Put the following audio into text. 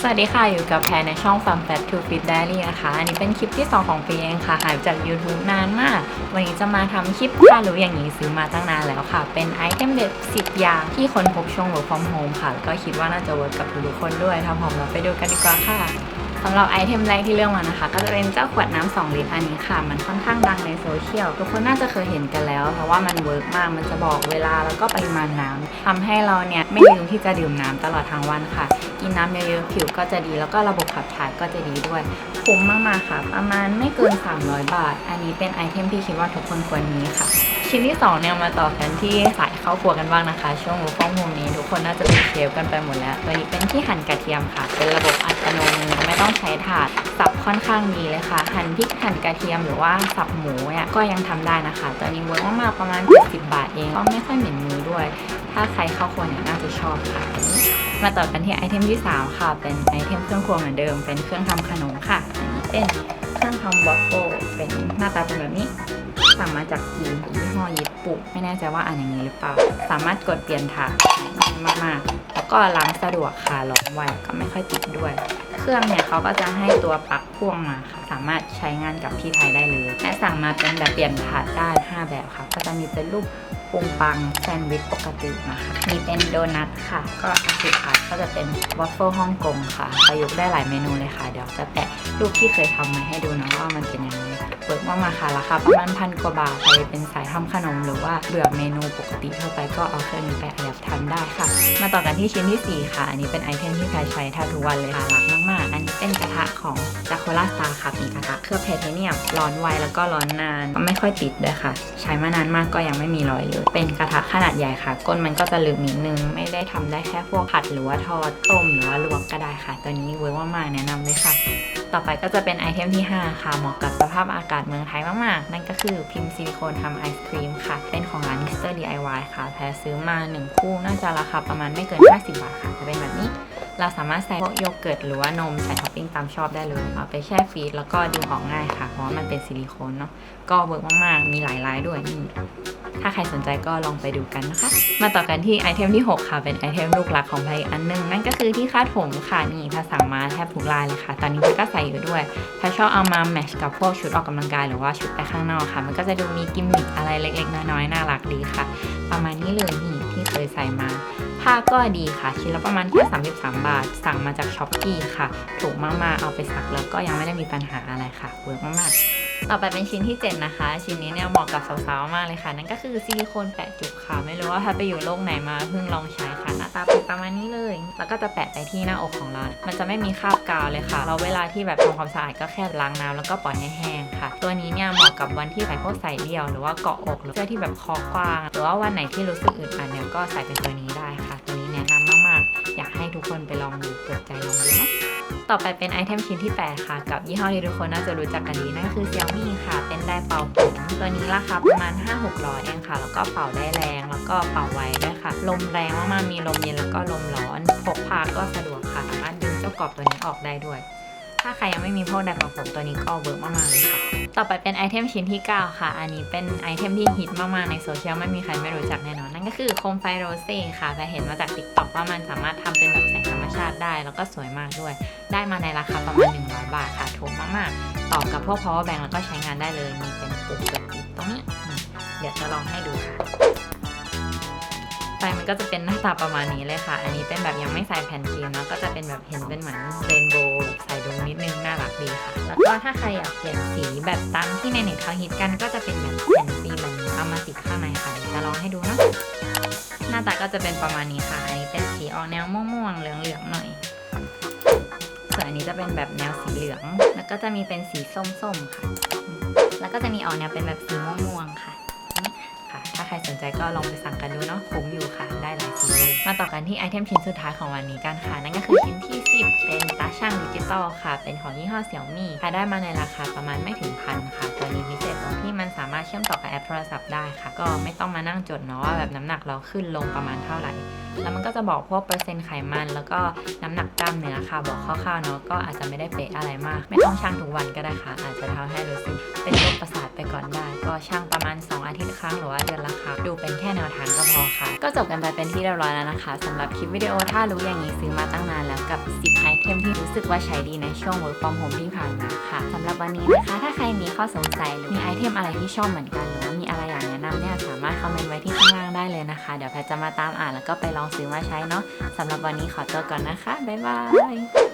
สวัสดีค่ะ อยู่กับแพรในช่อง Farm Fat to Fit Diary นะคะ อันนี้เป็นคลิปที่ 2 ของปีเองค่ะ หายจาก YouTube นานมาก วันนี้จะมาทำคลิปถ้ารู้อย่างนี้ซื้อมาตั้งนานแล้วค่ะ เป็นไอเทมเด็ด 10 อย่างที่คนพบช่วง work from home ค่ะ ก็คิดว่าน่าจะเวิร์กกับทุกๆคนด้วย ถ้าพร้อมเราไปดูกันดีกว่าค่ะ สำหรับไอเทมแรกที่เลือกมานะคะ ก็จะเป็นเจ้าขวดน้ำ2ลิตรอันนี้ค่ะ มันค่อนข้างดังในโซเชียลทุกคนน่าจะเคยเห็นกันแล้ว เพราะว่ามันเวิร์กมากมันจะบอกเวลาแล้วก็ปริมาณน้ำทำให้เราเนี่ยไม่ลืมที่จะดื่มน้ำตลอดทั้งวันค่ะ กินน้ำเยอะๆผิวก็จะดีแล้วก็ระบบขับถ่ายก็จะดีด้วยคุ้มมากๆค่ะ ประมาณไม่เกิน 300 บาท อันนี้เป็นไอเทมที่คิดว่าทุกคนควรมีค่ะ ชิ้นที่2เนี่ยมาต่อกันที่สายเข้าครัวกันบ้างนะคะ ช่วงรู้ข้อมูลนี้ ทุกคนน่าจะเป็นเชฟกันไปหมดแล้ว ตัวนี้เป็นที่หั่นกระเทียมค่ะ เป็นระบบอัตโนมือไม่ต้องใช้ถาดสับค่อนข้างดีเลยค่ะ หั่นพริกหั่นกระเทียมหรือว่าสับหมูเนี่ยก็ยังทำได้นะคะ ตัวนี้เวิร์กมากๆประมาณ70บาทเองก็ไม่ค่อยเหม็นมือด้วย ถ้าใครเข้าครัวเนี่ยน่าจะชอบค่ะมาต่อกันที่ไอเทมที่ 3 ค่ะ เป็นไอเทมเครื่องครัวเหมือนเดิม เป็นเครื่องทำขนมค่ะอันนี้เป็นเครื่องทำวอฟเฟิลเป็นหน้าตาเป็นแบบนี้ สั่งมาจากจีนยี่ห้อยิปปุไม่แน่ใจว่าอ่านอย่างนี้หรือเปล่า สามารถกดเปลี่ยนถาดง่ายมากๆ แล้วก็ล้างสะดวกค่ะร้อนไวก็ไม่ค่อยติดด้วย เครื่องเนี่ยเขาก็จะให้ตัวปลั๊กพ่วงมาค่ะ สามารถใช้งานกับที่ไทยได้เลยและสั่งมาเป็นแบบเปลี่ยนถาดได้ 5 แบบค่ะ ก็จะมีเป็นรูปปุงปังแซนด์วิชปกตินะคะ มีเป็นโดนัทค่ะ ก็อันสุดท้ายก็จะเป็นวอฟเฟิลฮ่องกงค่ะ ประยุกต์ได้หลายเมนูเลยค่ะ เดี๋ยวจะแปะรูปที่เคยทำมาให้ดูนะว่ามันเป็นยังไง เปิดมากมาค่ะราคาประมาณพันกว่าบาทใครเป็นสายทำขนม หรือว่าเบื่อเมนูปกติทั่วไปก็เอาเครื่องนี้ไปอัดทำได้ค่ะ มาต่อกันที่ชิ้นที่ 4 ค่ะ อันนี้เป็นไอเทมที่แพรใช้แทบทุกวันเลยค่ะรักมาก ๆ อันนี้เป็นกระทะของจากโคลาสตาร์ค่ะเป็นกระทะเคลือบไทเทเนียมร้อนไวแล้วก็ร้อนนานไม่ค่อยติดด้วยค่ะ ใช้มานานมากก็ยังไม่มีรอยเลยเป็นกระทะขนาดใหญ่ค่ะ ก้นมันก็จะหลึกนิดนึงไม่ได้ทำได้แค่พวกผัดหรือว่าทอดต้มหรือว่าลวกก็ได้ค่ะ ตัวนี้เวิร์กมากๆแนะนำเลยค่ะ ต่อไปก็จะเป็นไอเทมที่ 5 ค่ะ เหมาะกับสภาพอากาศเมืองไทยมาก ๆ นั่นก็คือพิมพ์ซิลิโคนทำไอศครีมค่ะ เป็นของร้าน Mr. DIY ค่ะ แพรซื้อมา 1 คู่น่าจะราคาประมาณไม่เกิน 50 บาทค่ะ จะเป็นแบบนี้ เราสามารถใส่พวกโยเกิร์ตหรือว่านมใส่ท็อปปิ้งตามชอบได้เลย เอาไปแช่ฟรีซแล้วก็ดึงออกง่ายค่ะ เพราะว่ามันเป็นซิลิโคนเนาะ ก็เวิร์กมากๆ มีหลายลายด้วยนี่ ถ้าใครสนใจก็ลองไปดูกันนะคะ มาต่อกันที่ไอเทมที่ 6 ค่ะ เป็นไอเทมลูกหลักของไพอันหนึง นั่นก็คือที่คาดผมค่ะ นี่ถ้าสั่งมาแทบทุกลายเลยค่ะ ตอนนี้ก็ใส่อยู่ด้วย ถ้าชอบเอามาแมทชกับพวกชุดออกกำลังกายหรือว่าชุดไปข้างนอกค่ะ มันก็จะดูมีกิมมิคอะไรเล็กๆ น้อยๆ น่ารักดีค่ะ ประมาณนี้เลยนี่ เลยใส่มา ผ้าก็ดีค่ะ ชิ้นละประมาณแค่33 บาท สั่งมาจากช้อปปี้ค่ะ ถูกมากๆ เอาไปซักแล้วก็ยังไม่ได้มีปัญหาอะไรค่ะเวิร์กมากๆ ต่อไปเป็นชิ้นที่ 7 นะคะ ชิ้นนี้เนี่ยเหมาะกับสาวๆมากเลยค่ะ นั่นก็คือซิลิโคนแปะจุกค่ะ ไม่รู้ว่าถ้าไปอยู่โลกไหนมาเพิ่งลองใช้ค่ะหน้าตาเป็นประมาณนี้เลย แล้วก็จะแปะไปที่หน้าอกของเรา มันจะไม่มีคราบกาวเลยค่ะ เราเวลาที่แบบทำความสะอาดก็แค่ล้างน้ำแล้วก็ปล่อยให้แห้งค่ะ ตัวนี้เนี่ยเหมาะกับวันที่ใส่พวกใส่เดี่ยว หรือว่าเกาะอกหรือเสื้อที่แบบคอกว้าง หรือว่าวันไหนที่รู้สึกอึดอัดเนี่ยก็ใส่เป็นตัวนี้ได้ค่ะ ทุกคนไปลองดูเปิดใจลองดูเนาะต่อไปเป็นไอเทมชิ้นที่ 8 ค่ะ กับยี่ห้อที่ทุกคนน่าจะรู้จักกันดีนั่นคือ Xiaomi ค่ะ เป็นไดร์เป่าผมตัวนี้ราคาประมาณ 5-600 เองค่ะ แล้วก็เป่าได้แรง แล้วก็เป่าไวด้วยค่ะ ลมแรงมากๆมีลมเย็นแล้วก็ลมร้อนพกพาก็สะดวกค่ะ สามารถดึงเจ้ากรอบตัวนี้ออกได้ด้วย ถ้าใครยังไม่มีพวกไดร์เป่าผมตัวนี้ก็เวิร์กมากๆเลยค่ะ ต่อไปเป็นไอเทมชิ้นที่ 9 ค่ะ อันนี้เป็นไอเทมที่ฮิตมากๆในโซเชียลไม่มีใครไม่รู้จักแน่นอน นั่นก็คือโคมไฟโรเซ่ค่ะแต่เห็นมาจาก t ิ k t o k ว่ามันสามารถทำเป็นแบบแสงธรรมชาติได้ แล้วก็สวยมากด้วย ได้มาในราคาประมาณ 100 บาทค่ะถูกมากๆ ต่อกับพวก power bank แล้วก็ใช้งานได้เลย มีเป็นปุ่มกดปิดตรงนี้ เดี๋ยวจะลองให้ดูค่ะไฟมันก็จะเป็นหน้าตาประมาณนี้เลยค่ะ อันนี้เป็นแบบยังไม่ใส่แผ่นฟิล์มนะก็จะเป็นแบบเห็นเป็นเหมือนเรนโบว์ แล้วก็ถ้าใครอยากเปลี่ยนสีแบบตามที่ในเน็ตเขาฮิตกันก็จะเป็นแบบแผ่นฟิล์มแบบนี้เอามาติดข้างในค่ะจะลองให้ดูเนาะหน้าตาก็จะเป็นประมาณนี้ค่ะอันนี้เป็นสีออกแนวม่วงๆเหลืองๆหน่อยส่วนอันนี้จะเป็นแบบแนวสีเหลือง แล้วก็จะมีเป็นสีส้มๆค่ะ แล้วก็จะมีออกแนวเป็นแบบสีม่วงๆค่ะ ถ้าใครสนใจก็ลองไปสั่งกันดูเนาะคุ้มอยู่ค่ะ ได้หลายสีเลยมาต่อกันที่ไอเทมชิ้นสุดท้ายของวันนี้กันค่ะ นั่นก็คือชิ้นที่ 10 เป็นตาช่างดิจิตอลค่ะ เป็นของยี่ห้อเสี่ยวมี่ค่ะได้มาในราคาประมาณไม่ถึงพันค่ะ ตัวนี้พิเศษตรงที่มันสามารถเชื่อมต่อกับแอปโทรศัพท์ได้ค่ะ ก็ไม่ต้องมานั่งจดเนาะว่าแบบน้ำหนักเราขึ้นลงประมาณเท่าไหร่ แล้วมันก็จะบอกพวกเปอร์เซ็นต์ไขมัน แล้วก็น้ำหนักกล้ามเนื้อค่ะ บอกคร่าวๆเนาะก็อาจจะไม่ได้เป๊ะอะไรมาก ไม่ต้องชั่งทุกวันก็ได้ค่ะ อาจจะทำให้รู้สึกเป็นโรคประสาทไปก่อนได้ ก็ชั่งประมาณ 2 อาทิตย์ครั้งหรือว่าเดือนละครั้งดูเป็นแค่แนวทางก็พอค่ะ ก็จบกันไปเป็นที่เรียบร้อยแล้วนะคะสำหรับคลิปวิดีโอถ้ารู้อย่างนี้ซื้อมาตั้งนานแล้วกับกับ 10 ไอเทมที่รู้สึกว่าใช้ดีในช่วง work from home ที่ผ่านมาค่ะสำหรับวันนี้นะคะ ถ้าใครมีข้อสงสัยหรือมีไอเทมอะไรที่ชอบเหมือนกันหรือว่ามีอะไร นำเนี่ยสามารถคอมเมนต์ไว้ที่ข้างล่างได้เลยนะคะ เดี๋ยวแพทจะมาตามอ่านแล้วก็ไปลองซื้อมาใช้เนาะสำหรับวันนี้ขอตัวก่อนนะคะ บ๊ายบาย